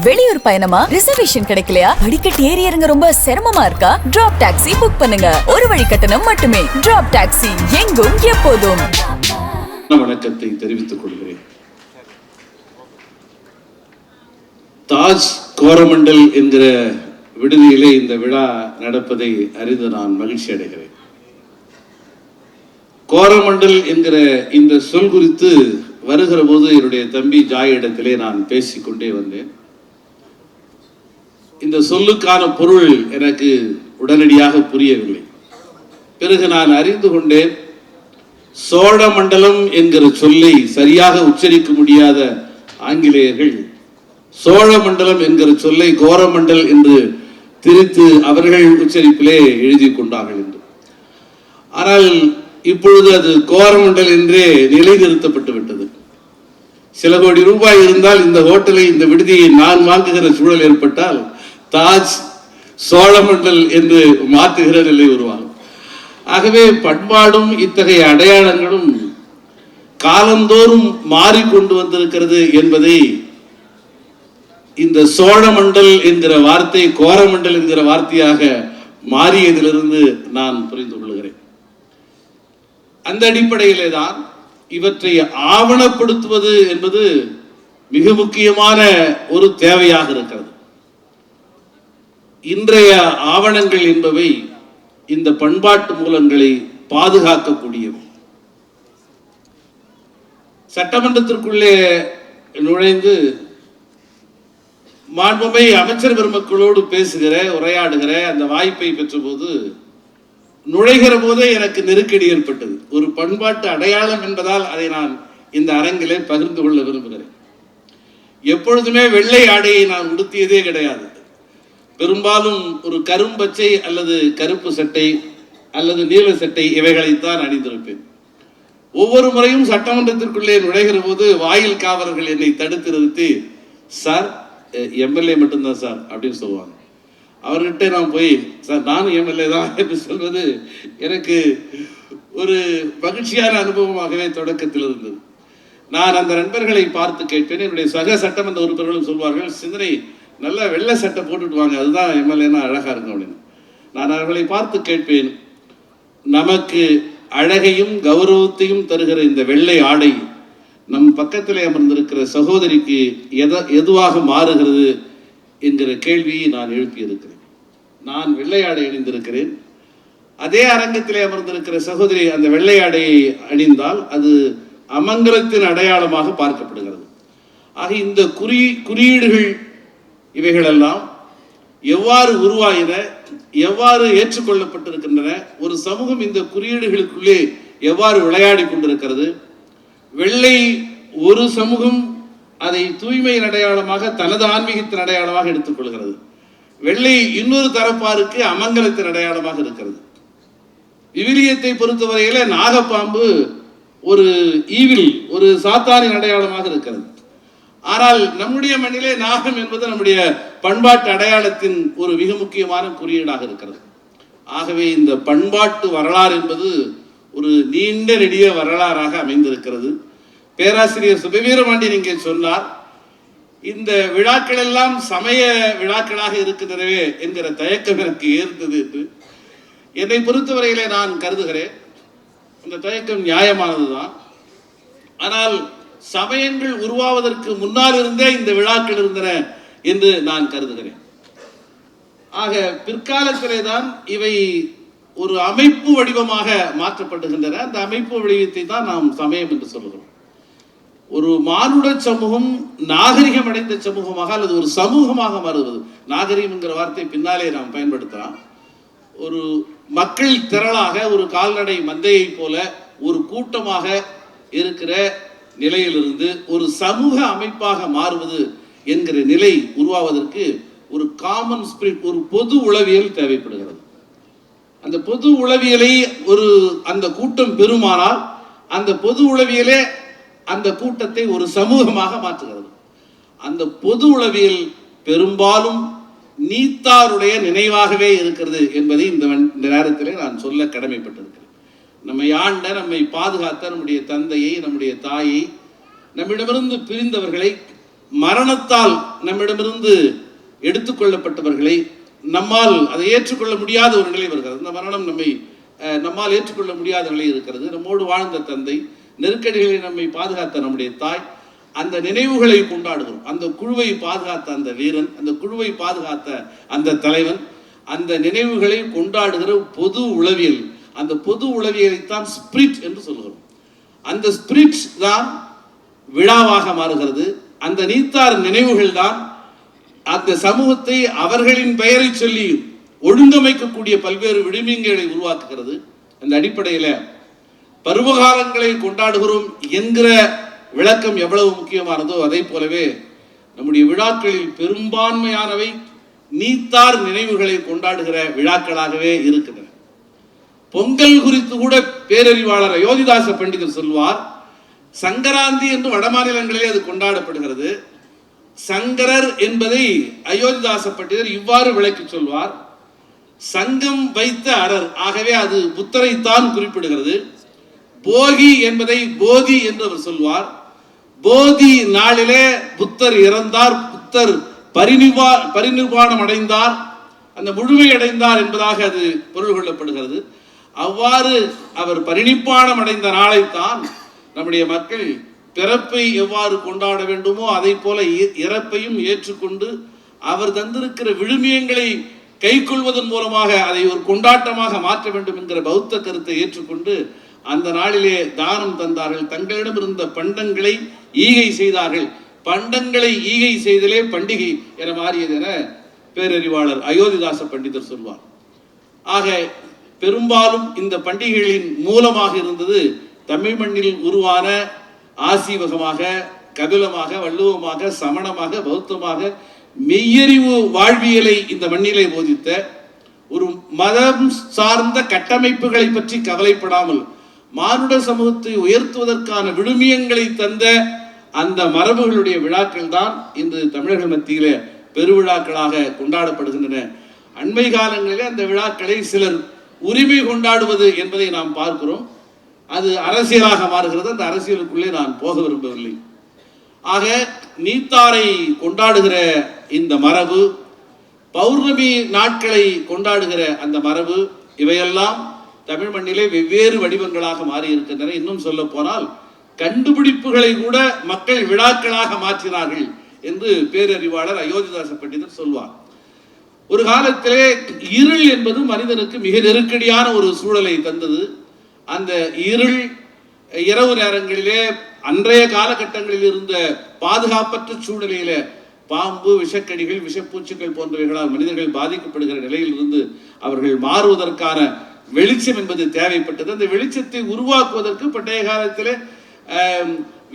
வெளியூர் பயணமா? ரிசர்வேஷன் கிடைக்கலையா? படிக்கட் ஏறி இறங்க ரொம்ப சிரமமா இருக்கா? டிராப் டாக்ஸி புக் பண்ணுங்க. ஒரு வழி கட்டணம் மட்டுமே. டிராப் டாக்ஸி எங்கும் எப்போதும். வணக்கத்தை தெரிவித்துக் கொள்கிறேன். தாஜ் கோரமண்டல் என்கிற விடுதியிலே இந்த விழா நடப்பதை அறிந்து நான் மகிழ்ச்சி அடைகிறேன். கோரமண்டல் என்கிற இந்த சொல் குறித்து வருகிற போது என்னுடைய தம்பி ஜாய் இடத்திலே நான் பேசிக்கொண்டே வந்தேன். இந்த சொல்லுக்கான பொருள் எனக்கு உடனடியாக புரியவில்லை. பிறகு நான் அறிந்து கொண்டேன் சோழ மண்டலம் என்கிற சொல்லை சரியாக உச்சரிக்க முடியாத ஆங்கிலேயர்கள் சோழ மண்டலம் என்கிற சொல்லை கோரமண்டல் என்று திரித்து அவர்கள் உச்சரிப்பிலே எழுதி கொண்டார்கள் என்று. ஆனால் இப்பொழுது அது கோரமண்டல் என்றே நிலைநிறுத்தப்பட்டு விட்டது. சில கோடி ரூபாய் இருந்தால் இந்த ஹோட்டலை இந்த விடுதியை நான் வாங்குகிற சூழல் ஏற்பட்டால் தாஜ் சோழமண்டல் என்று மாற்றுகிற நிலை உருவாகும். ஆகவே பண்பாடும் இத்தகைய அடையாளங்களும் காலந்தோறும் மாறிக்கொண்டு வந்திருக்கிறது என்பதை இந்த சோழமண்டல் என்கிற வார்த்தை கோரமண்டல் என்கிற வார்த்தையாக மாறியதிலிருந்து நான் புரிந்து கொள்கிறேன். அந்த அடிப்படையிலே தான் இவற்றை ஆவணப்படுத்துவது என்பது மிக முக்கியமான ஒரு தேவையாக இருக்கிறது. இன்றைய ஆவணங்கள் என்பவை இந்த பண்பாட்டு மூலங்களை பாதுகாக்கக்கூடியவை. சட்டமன்றத்திற்குள்ளே நுழைந்து மாண்புமை அமைச்சர் பெருமக்களோடு பேசுகிற உரையாடுகிற அந்த வாய்ப்பை பெற்றபோது நுழைகிற போதே எனக்கு நெருக்கடி ஏற்பட்டது. ஒரு பண்பாட்டு அடையாளம் என்பதால் அதை நான் இந்த அரங்கிலே பகிர்ந்து கொள்ள விரும்புகிறேன். எப்பொழுதுமே வெள்ளை ஆடையை நான் உடுத்தியதே கிடையாது. பெரும்பாலும் ஒரு கரும்பச்சை அல்லது கருப்பு சட்டை அல்லது நீல சட்டை இவைகளைத்தான் அணிந்திருப்பேன். ஒவ்வொரு முறையும் சட்டமன்றத்திற்குள்ளே நுழைகிற போது வாயில் காவலர்கள் என்னை தடுத்து நிறுத்தி சார் எம்எல்ஏ மட்டும்தான் சார் அப்படின்னு சொல்லுவாங்க. அவர்கிட்ட நான் போய் சார் நானும் எம்எல்ஏ தான் என்று சொல்வது எனக்கு ஒரு மகிழ்ச்சியான அனுபவமாகவே தொடக்கத்தில் இருந்தது. நான் அந்த நண்பர்களை பார்த்து கேட்பேன். என்னுடைய சக சட்டமன்ற உறுப்பினர்களும் சொல்வார்கள் சிந்தனை நல்ல வெள்ளை சட்டை போட்டுட்டு வாங்க. அதுதான் எம்எல்ஏனா அழகாக இருக்கும் அப்படின்னு. நான் அவர்களை பார்த்து கேட்பேன் நமக்கு அழகையும் கௌரவத்தையும் தருகிற இந்த வெள்ளை ஆடை நம் பக்கத்தில் அமர்ந்திருக்கிற சகோதரிக்கு எத எதுவாக மாறுகிறது? என்கிற கேள்வியை நான் எழுப்பியிருக்கிறேன். நான் வெள்ளை ஆடை அணிந்திருக்கிறேன். அதே அரங்கத்திலே அமர்ந்திருக்கிற சகோதரி அந்த வெள்ளை ஆடையை அணிந்தால் அது அமங்கலத்தின் அடையாளமாக பார்க்கப்படுகிறது. ஆக இந்த குறி குறியீடுகள் இவைகளெல்லாம் எவ்வாறு உருவாயின எவ்வாறு ஏற்றுக்கொள்ளப்பட்டிருக்கின்றன ஒரு சமூகம் இந்த குறியீடுகளுக்குள்ளே எவ்வாறு விளையாடி கொண்டிருக்கிறது வெள்ளை ஒரு சமூகம் அதை தூய்மையின் அடையாளமாக தனது ஆன்மீகத்தின் அடையாளமாக எடுத்துக்கொள்கிறது வெள்ளை இன்னொரு தரப்பாருக்கு அமங்கலத்தின் அடையாளமாக இருக்கிறது. விவிலியத்தை பொறுத்தவரையில நாகப்பாம்பு ஒரு ஈவில் ஒரு சாத்தானின் அடையாளமாக இருக்கிறது. ஆனால் நம்முடைய மண்ணிலே நாகம் என்பது நம்முடைய பண்பாட்டு அடையாளத்தின் ஒரு மிக முக்கியமான குறியீடாக இருக்கிறது. ஆகவே இந்த பண்பாட்டு வரலாறு என்பது ஒரு நீண்ட நெடிய வரலாறாக அமைந்திருக்கிறது. பேராசிரியர் சுபவீரமாண்டி இங்கே சொன்னார் இந்த விழாக்கள் எல்லாம் சமய விழாக்களாக இருக்கின்றனவே என்கிற தயக்கம் எனக்கு ஏற்பது என்று என்னை பொறுத்தவரையிலே நான் கருதுகிறேன். அந்த தயக்கம் நியாயமானதுதான். ஆனால் சமயங்கள் உருவாவதற்கு முன்னால் இருந்தே இந்த விழாக்கள் இருந்தன என்று நான் கருதுகிறேன். ஆக பிற்காலத்திலே தான் இவை ஒரு அமைப்பு வடிவமாக மாற்றப்படுகின்றன. அந்த அமைப்பு வடிவத்தை தான் நாம் சமயம் என்று சொல்லுகிறோம். ஒரு மானுட சமூகம் நாகரிகம் அடைந்த சமூகமாக அல்லது ஒரு சமூகமாக மாறுவது. நாகரிகம் என்கிற வார்த்தை பின்னாலே நாம் பயன்படுத்தலாம். ஒரு மக்கள் திரளாக ஒரு கால்நடை மந்தையை போல ஒரு கூட்டமாக இருக்கிற நிலையிலிருந்து ஒரு சமூக அமைப்பாக மாறுவது என்கிற நிலை உருவாவதற்கு ஒரு காமன் ஸ்பிரிட் ஒரு பொது உளவியல் தேவைப்படுகிறது. அந்த பொது உளவியலை ஒரு அந்த கூட்டம் பெறுமானால் அந்த பொது உளவியலே அந்த கூட்டத்தை ஒரு சமூகமாக மாற்றுகிறது. அந்த பொது உளவியல் பெரும்பாலும் நீத்தாருடைய நினைவாகவே இருக்கிறது என்பதை இந்த இந்த நேரத்திலே நான் சொல்ல கடமைப்பட்டிருக்கிறேன். நம்மை ஆண்ட நம்மை பாதுகாத்த நம்முடைய தந்தையை நம்முடைய தாயை நம்மிடமிருந்து பிரிந்தவர்களை மரணத்தால் நம்மிடமிருந்து எடுத்துக்கொள்ளப்பட்டவர்களை நம்மால் அதை ஏற்றுக்கொள்ள முடியாத ஒரு நிலை வருகிறது. இந்த மரணம் நம்மை நம்மால் ஏற்றுக்கொள்ள முடியாத நிலை இருக்கிறது. நம்மோடு வாழ்ந்த தந்தை நெருக்கடிகளை நம்மை பாதுகாத்த நம்முடைய தாய் அந்த நினைவுகளை கொண்டாடுகிறோம் அந்த குழுவை பாதுகாத்த அந்த வீரன் அந்த குழுவை பாதுகாத்த அந்த தலைவன் அந்த நினைவுகளை கொண்டாடுகிற பொது உளவியல் அந்த பொது உளவியலைத்தான் ஸ்பிரிட் என்று சொல்கிறோம் அந்த ஸ்பிரிட் தான் விழாவாக மாறுகிறது. அந்த நீத்தார் நினைவுகள் தான் அந்த சமூகத்தை அவர்களின் பெயரை சொல்லி ஒழுங்கமைக்கக்கூடிய பல்வேறு விடுமியங்களை உருவாக்குகிறது. அந்த அடிப்படையில் பருவகாலங்களை கொண்டாடுகிறோம் என்கிற விளக்கம் எவ்வளவு முக்கியமானதோ அதே போலவே நம்முடைய விழாக்களில் பெரும்பான்மையானவை நீத்தார் நினைவுகளை கொண்டாடுகிற விழாக்களாகவே இருக்கின்றன. பொங்கல் குறித்து கூட பேரறிவாளர் அயோத்திதாச பண்டிதர் சொல்வார் சங்கராந்தி என்று வடமாநிலங்களிலே அது கொண்டாடப்படுகிறது. சங்கரர் என்பதை அயோத்திதாச பண்டிதர் இவ்வாறு விளக்கி சொல்வார் சங்கம் வைத்த அரர் ஆகவே அது புத்தரைத்தான் குறிப்பிடுகிறது. போகி என்பதை போதி என்று அவர் சொல்வார். போதி நாளிலே புத்தர் இறந்தார் புத்தர் பரிநிர்வா பரிநிர்வாணம் அடைந்தார் அந்த முழுமை அடைந்தார் என்பதாக அது பொருள் கொள்ளப்படுகிறது. அவ்வாறு அவர் பரிணிப்பானம் அடைந்த நாளைத்தான் நம்முடைய மக்கள் பிறப்பை எவ்வாறு கொண்டாட வேண்டுமோ அதை போல இ- இறப்பையும் ஏற்றுக்கொண்டு அவர் தந்திருக்கிற விழுமியங்களை கைக்கொள்வதன் மூலமாக அதை ஒரு கொண்டாட்டமாக மாற்ற வேண்டும் என்கிற பௌத்த கருத்தை ஏற்றுக்கொண்டு அந்த நாளிலே தானம் தந்தார்கள். தங்களிடம் இருந்த பண்டங்களை ஈகை செய்தார்கள். பண்டங்களை ஈகை செய்தலே பண்டிகை என மாறியது என பேரறிவாளர் அயோத்திதாச பண்டிதர் சொல்வார். ஆக பெரும்பாலும் இந்த பண்டிகைகளின் மூலமாக இருந்தது தமிழ் மண்ணில் உருவான ஆசீவகமாக கபிலமாக வள்ளுவமாக சமணமாக பௌத்தமாக மெய்யறிவு வாழ்வியலை இந்த மண்ணிலே போதித்த ஒரு மதம் சார்ந்த கட்டமைப்புகளை பற்றி கவலைப்படாமல் மானுட சமூகத்தை உயர்த்துவதற்கான விழுமியங்களை தந்த அந்த மரபுகளுடைய விழாக்கள் தான் இன்று தமிழர்கள் மத்தியிலே பெருவிழாக்களாக கொண்டாடப்படுகின்றன. அண்மை காலங்களிலே அந்த விழாக்களை சிலர் உரிமை கொண்டாடுவது என்பதை நாம் பார்க்கிறோம். அது அரசியலாக மாறுகிறது. அந்த அரசியலுக்குள்ளே நான் போக விரும்பவில்லை. ஆக நீத்தாரை கொண்டாடுகிற இந்த மரபு பௌர்ணமி நாட்களை கொண்டாடுகிற அந்த மரபு இவையெல்லாம் தமிழ் மண்ணிலே வெவ்வேறு வடிவங்களாக மாறி இருக்கின்றன இன்னும் சொல்ல போனால் கண்டுபிடிப்புகளை கூட மக்கள் விழாக்களாக மாற்றினார்கள் என்று பேரறிவாளர் அயோத்திதாச பண்டிதர் சொல்வார். ஒரு காலத்திலே இருள் என்பது மனிதனுக்கு மிக நெருக்கடியான ஒரு சூழலை தந்தது. அந்த இருள் இரவு நேரங்களிலே அன்றைய காலகட்டங்களில் இருந்த பாதுகாப்பற்ற சூழ்நிலையில பாம்பு விஷக்கடிகள் விஷப்பூச்சிகள் போன்றவைகளால் மனிதர்கள் பாதிக்கப்படுகிற நிலையில் இருந்து அவர்கள் மாறுவதற்கான வெளிச்சம் என்பது தேவைப்பட்டது. அந்த வெளிச்சத்தை உருவாக்குவதற்கு பண்டைய காலத்தில்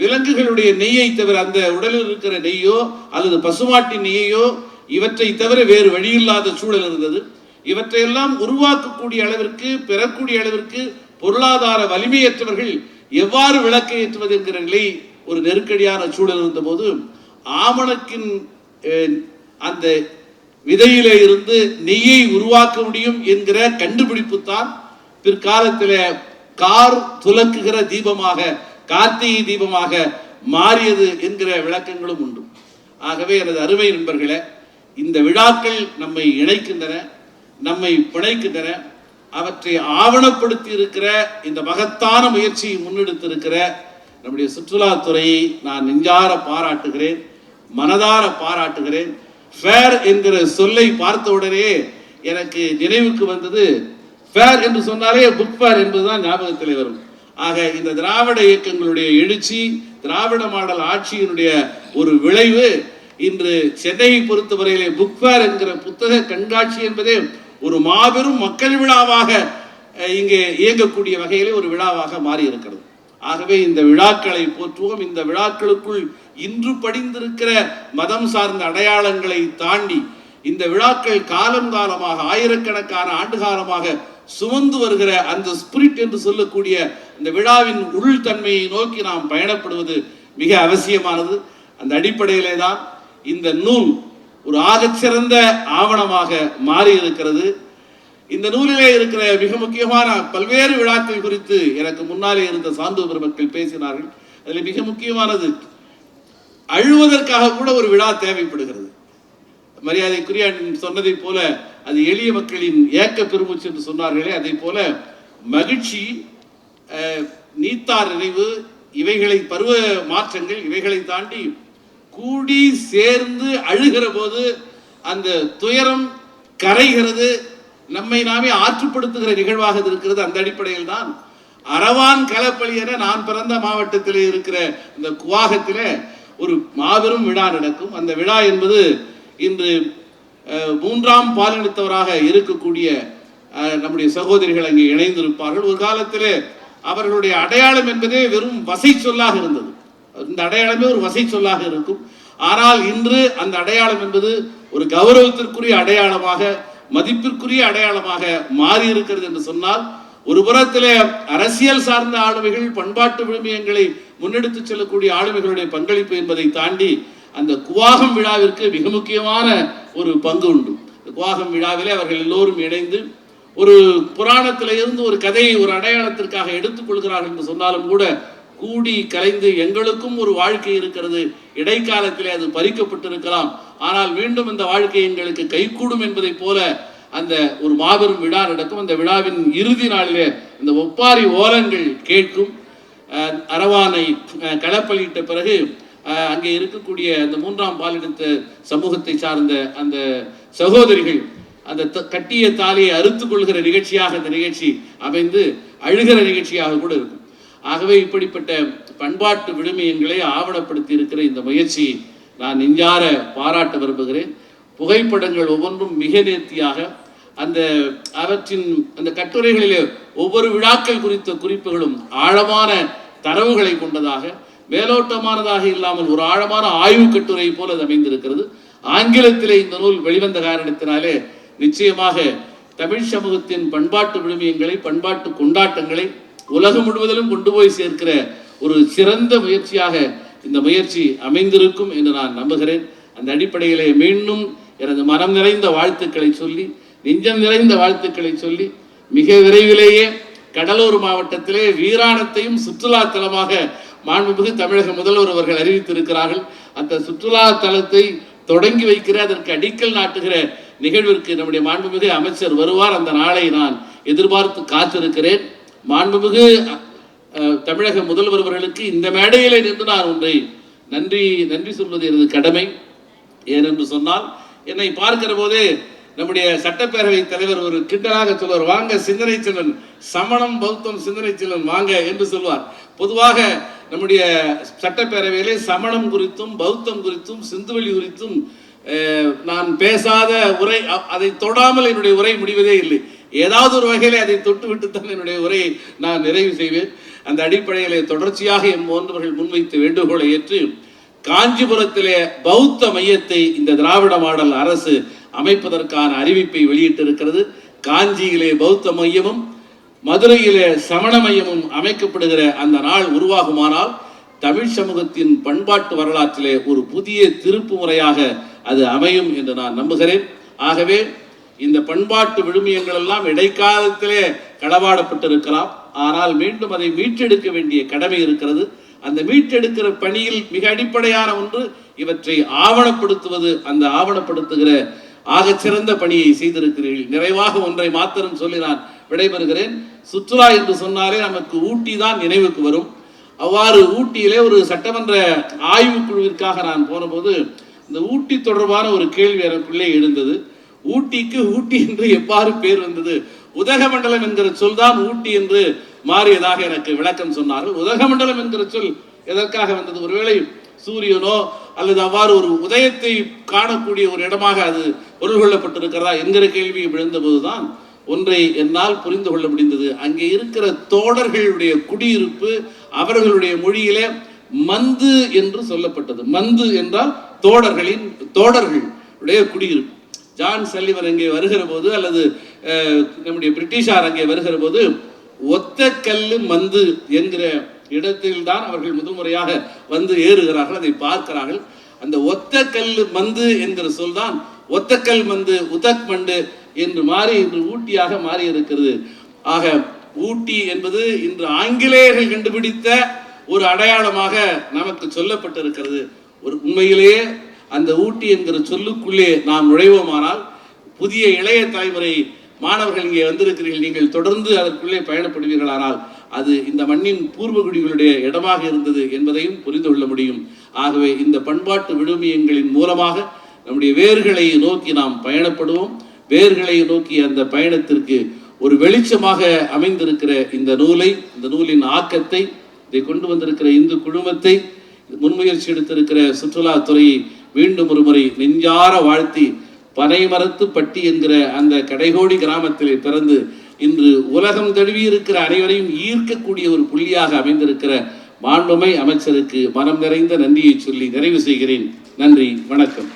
விலங்குகளுடைய நெய்யை தவிர அந்த உடலில் இருக்கிற நெய்யோ அல்லது பசுமாட்டின் நெய்யையோ இவற்றை தவிர வேறு வழியில்லாத சூழல் இருந்தது. இவற்றையெல்லாம் உருவாக்கக்கூடிய அளவிற்கு பெறக்கூடிய அளவிற்கு பொருளாதார வலிமையற்றவர்கள் எவ்வாறு விளக்கை ஏற்றுவது என்கிற நிலை ஒரு நெருக்கடியான சூழல் இருந்தபோது ஆமணக்கின் அந்த விதையிலே இருந்து நெய்யை உருவாக்க முடியும் என்கிற கண்டுபிடிப்பு தான் பிற்காலத்தில் கார் துலக்குகிற தீபமாக கார்த்திகை தீபமாக மாறியது என்கிற விளக்கங்களும் உண்டு. ஆகவே எனது அருமை நண்பர்களே இந்த விழாக்கள் நம்மை இணைக்கின்றன நம்மை பிணைக்கின்றன அவற்றை ஆவணப்படுத்தி இருக்கிற இந்த மகத்தான முயற்சியை முன்னெடுத்திருக்கிற நம்முடைய சுற்றுலாத்துறையை நான் நெஞ்சார பாராட்டுகிறேன் மனதார பாராட்டுகிறேன். ஃபேர் என்கிற சொல்லை பார்த்த உடனே எனக்கு நினைவுக்கு வந்தது ஃபேர் என்று சொன்னாலே புக் ஃபேர் என்பதுதான் ஞாபகத்தில் வரும். ஆக இந்த திராவிட இயக்கங்களுடைய எழுச்சி திராவிட மாடல் ஆட்சியினுடைய ஒரு விளைவு இன்று சென்னையை பொறுத்தவரையிலே புக் ஃபேர் என்கிற புத்தக கண்காட்சி என்பதே ஒரு மாபெரும் மக்கள் விழாவாக இங்கே இயங்கக்கூடிய வகையிலே ஒரு விழாவாக மாறி இருக்கிறது ஆகவே இந்த விழாக்களை போற்றுவோம். இந்த விழாக்களுக்குள் இன்று படிந்திருக்கிற மதம் சார்ந்த அடையாளங்களை தாண்டி இந்த விழாக்கள் காலம் காலமாக ஆயிரக்கணக்கான ஆண்டு காலமாக சுமந்து வருகிற அந்த ஸ்பிரிட் என்று சொல்லக்கூடிய இந்த விழாவின் உள்தன்மையை நோக்கி நாம் பயணப்படுவது மிக அவசியமானது. அந்த அடிப்படையிலே தான் இந்த நூல் ஒரு ஆகச்சிறந்த ஆவணமாக மாறி இருக்கிறது இந்த நூலிலே இருக்கிற மிக முக்கியமான பல்வேறு விழாக்கள் குறித்து எனக்கு முன்னாலே இருந்த சான்று பெருமக்கள் பேசினார்கள். அதில் மிக முக்கியமானது அழுவதற்காக கூட ஒரு விழா தேவைப்படுகிறது. மரியாதைக்குரிய அண்ணன் சொன்னதைப் போல அது எளிய மக்களின் ஏக்க பெருமூச்சு என்று சொன்னார்களே அதை போல மகிழ்ச்சி நீத்தார் நிறைவு இவைகளை பருவ மாற்றங்கள் இவைகளை தாண்டி கூடி சேர்ந்து அழுகிற போது அந்த துயரம் கரைகிறது. நம்மை நாமே ஆற்றுப்படுத்துகிற நிகழ்வாக இருக்கிறது. அந்த அடிப்படையில் தான் அரவான் கலப்பலி என நான் பிறந்த மாவட்டத்திலே இருக்கிற இந்த குவாகத்தில் ஒரு மாபெரும் விழா நடக்கும். அந்த விழா என்பது இன்று மூன்றாம் பாலினத்தவராக இருக்கக்கூடிய நம்முடைய சகோதரிகள் அங்கே இணைந்திருப்பார்கள். ஒரு காலத்தில் அவர்களுடைய அடையாளம் என்பதே வெறும் வசை சொல்லாக இருந்தது. இந்த அடையாளமே ஒரு வசை சொல்லாக இருக்கும். ஆனால் இன்று அந்த அடையாளம் என்பது ஒரு கௌரவத்திற்குரிய அடையாளமாக மதிப்பிற்குரிய அடையாளமாக மாறி இருக்கிறது என்று சொன்னால் ஒரு புறத்திலே அரசியல் சார்ந்த ஆளுமைகள் பண்பாட்டு விழுமியங்களை முன்னெடுத்து செல்லக்கூடிய ஆளுமைகளுடைய பங்களிப்பு என்பதை தாண்டி அந்த குவாகம் விழாவிற்கு மிக முக்கியமான ஒரு பங்கு உண்டு. குவாகம் விழாவிலே அவர்கள் எல்லோரும் இணைந்து ஒரு புராணத்தில இருந்து ஒரு கதையை ஒரு அடையாளத்திற்காக எடுத்துக்கொள்கிறார்கள் என்று சொன்னாலும் கூட கூடி கலைந்து எங்களுக்கும் ஒரு வாழ்க்கை இருக்கிறது. இடைக்காலத்திலே அது பறிக்கப்பட்டிருக்கலாம். ஆனால் மீண்டும் இந்த வாழ்க்கை எங்களுக்கு கைகூடும் என்பதைப் போல அந்த ஒரு மாபெரும் விழா நடக்கும். அந்த விழாவின் இறுதி நாளிலே இந்த ஒப்பாரி ஓலங்கள் கேட்கும். அரவானை களப்பலியிட்ட பிறகு அங்கே இருக்கக்கூடிய அந்த மூன்றாம் பாலினத்த சமூகத்தை சார்ந்த அந்த சகோதரிகள் அந்த த- கட்டிய தாலியை அறுத்துக் கொள்கிற நிகழ்ச்சியாக அந்த நிகழ்ச்சி அமைந்து அழுகிற நிகழ்ச்சியாக கூட இருக்கும். ஆகவே இப்படிப்பட்ட பண்பாட்டு விழுமியங்களை ஆவணப்படுத்தி இருக்கிற இந்த முயற்சி நான் நெஞ்சார பாராட்ட விரும்புகிறேன். புகைப்படங்கள் ஒவ்வொன்றும் மிக நேர்த்தியாக அந்த அவற்றின் அந்த கட்டுரைகளிலே ஒவ்வொரு விழாக்கள் குறித்த குறிப்புகளும் ஆழமான தரவுகளை கொண்டதாக மேலோட்டமானதாக இல்லாமல் ஒரு ஆழமான ஆய்வு கட்டுரை போல அது அமைந்திருக்கிறது. ஆங்கிலத்திலே இந்த நூல் வெளிவந்த காரணத்தினாலே நிச்சயமாக தமிழ் சமூகத்தின் பண்பாட்டு விழுமியங்களை பண்பாட்டு கொண்டாட்டங்களை உலகம் முழுவதிலும் கொண்டு போய் சேர்க்கிற ஒரு சிறந்த முயற்சியாக இந்த முயற்சி அமைந்திருக்கும் என்று நான் நம்புகிறேன். அந்த அடிப்படையிலே மீண்டும் எனது மனம் நிறைந்த வாழ்த்துக்களை சொல்லி நெஞ்சம் நிறைந்த வாழ்த்துக்களை சொல்லி மிக விரைவிலேயே கடலூர் மாவட்டத்திலே வீராணத்தையும் சுற்றுலா தலமாக மாண்புமிகு தமிழக முதல்வர் அவர்கள் அறிவித்திருக்கிறார்கள். அந்த சுற்றுலா தலத்தை தொடங்கி வைக்கிற அதற்கு அடிக்கல் நாட்டுகிற நிகழ்விற்கு நம்முடைய மாண்புமிகு அமைச்சர் வருவார். அந்த நாளை நான் எதிர்பார்த்து காத்திருக்கிறேன். மாண்புமிகு தமிழக முதல்வர் அவர்களுக்கு இந்த மேடையில் நின்று நான் ஒன்றை நன்றி நன்றி சொல்வது எனது கடமை. ஏனென்று சொன்னால் என்னை பார்க்கிற போதே நம்முடைய சட்டப்பேரவை தலைவர் ஒரு கிண்டலாக சொல்வார் வாங்க சிந்தனை செல்வன் சமணம் பௌத்தம் சிந்தனை செல்வன் வாங்க என்று சொல்வார். பொதுவாக நம்முடைய சட்டப்பேரவையிலே சமணம் குறித்தும் பௌத்தம் குறித்தும் சிந்துவெளி குறித்தும் நான் பேசாத உரை அதை தொடாமல் என்னுடைய உரை முடிவதே இல்லை. ஏதாவது ஒரு வகையில் அதை தொட்டு விட்டுத்தான் என்னுடைய உரையை நான் நிறைவு செய்வேன். அந்த அடிப்படையிலே தொடர்ச்சியாக எம் போன்றவர்கள் முன்வைத்து வேண்டுகோளை ஏற்று காஞ்சிபுரத்திலே பௌத்த மையத்தை இந்த திராவிட மாடல் அரசு அமைப்பதற்கான அறிவிப்பை வெளியிட்டிருக்கிறது. காஞ்சியிலே பௌத்த மையமும் மதுரையிலே சமண மையமும் அமைக்கப்படுகிற அந்த நாள் உருவாகுமானால் தமிழ் சமூகத்தின் பண்பாட்டு வரலாற்றிலே ஒரு புதிய திருப்பு முறையாக அது அமையும் என்று நான் நம்புகிறேன். ஆகவே இந்த பண்பாட்டு விழுமியங்கள் எல்லாம் இடைக்காலத்திலே களவாடப்பட்டிருக்கலாம். ஆனால் மீண்டும் அதை மீட்டெடுக்க வேண்டிய கடமை இருக்கிறது. அந்த மீட்டெடுக்கிற பணியில் மிக அடிப்படையான ஒன்று இவற்றை ஆவணப்படுத்துவது. அந்த ஆவணப்படுத்துகிற ஆகச்சிறந்த பணியை செய்திருக்கிறீர்கள். நிறைவாக ஒன்றை மாத்திரம் சொல்லி நான் விடைபெறுகிறேன். சுற்றுலா என்று சொன்னாலே நமக்கு ஊட்டி தான் நினைவுக்கு வரும். அவ்வாறு ஊட்டியிலே ஒரு சட்டமன்ற ஆய்வுக்குழுவிற்காக நான் போனபோது இந்த ஊட்டி தொடர்பான ஒரு கேள்வி எனக்குள்ளே எழுந்தது. ஊட்டிக்கு ஊட்டி என்று எவ்வாறு பேர் வந்தது? உதகமண்டலம் என்கிற சொல் தான் ஊட்டி என்று மாறியதாக எனக்கு விளக்கம் சொன்னார்கள். உதகமண்டலம் என்கிற சொல் எதற்காக வந்தது? ஒருவேளை சூரியனோ அல்லது அவ்வாறு ஒரு உதயத்தை காணக்கூடிய ஒரு இடமாக அது பொருள் கொள்ளப்பட்டிருக்கிறதா என்கிற கேள்வி விழுந்தபோதுதான் ஒன்றை என்னால் புரிந்து கொள்ள முடிந்தது. அங்கே இருக்கிற தோடர்களுடைய குடியிருப்பு அவர்களுடைய மொழியிலே மந்து என்று சொல்லப்பட்டது. மந்து என்றால் தோடர்களின் தோடர்களுடைய குடியிருப்பு. ஜான் சல்லிவர் அங்கே வருகிற போது அல்லது நம்முடைய பிரிட்டிஷார் அங்கே வருகிற போது ஒத்த கல்லு மந்து என்கிற இடத்தில்தான் அவர்கள் முதன்முறையாக வந்து ஏறுகிறார்கள் அதை பார்க்கிறார்கள். அந்த ஒத்த கல்லு மந்து என்கிற சொல் தான் ஒத்தக்கல் மந்து உதக் மண்டு என்று மாறி இன்று ஊட்டியாக மாறி இருக்கிறது ஆக ஊட்டி என்பது இன்று ஆங்கிலேயர்கள் கண்டுபிடித்த ஒரு அடையாளமாக நமக்கு சொல்லப்பட்டிருக்கிறது. ஒரு உண்மையிலேயே அந்த ஊட்டி என்கிற சொல்லுக்குள்ளே நாம் நுழைவோமானால் புதிய இளைய தலைமுறை மாணவர்கள் இங்கே வந்திருக்கிறீர்கள் நீங்கள் தொடர்ந்து அதற்குள்ளே பயணப்படுவீர்களானால் அது இந்த மண்ணின் பூர்வகுடிகளுடைய இடமாக இருந்தது என்பதையும் புரிந்து கொள்ள முடியும். ஆகவே இந்த பண்பாட்டு விழுமியங்களின் மூலமாக நம்முடைய வேர்களை நோக்கி நாம் பயணப்படுவோம். வேர்களை நோக்கி அந்த பயணத்திற்கு ஒரு வெளிச்சமாக அமைந்திருக்கிற இந்த நூலை இந்த நூலின் ஆக்கத்தை இதை கொண்டு வந்திருக்கிற இந்து குழுமத்தை முன்முயற்சி எடுத்திருக்கிற சுற்றுலாத்துறையை மீண்டும் ஒருமுறை நெஞ்சார வாழ்த்தி பனைமரத்து பட்டி என்கிற அந்த கடைகோடி கிராமத்திலே பிறந்து இன்று உலகம் தழுவி இருக்கிற அனைவரையும் ஈர்க்கக்கூடிய ஒரு புள்ளியாக அமைந்திருக்கிற மாண்புமை அமைச்சருக்கு மனம் நிறைந்த நன்றியை சொல்லி நிறைவு செய்கிறேன். நன்றி வணக்கம்.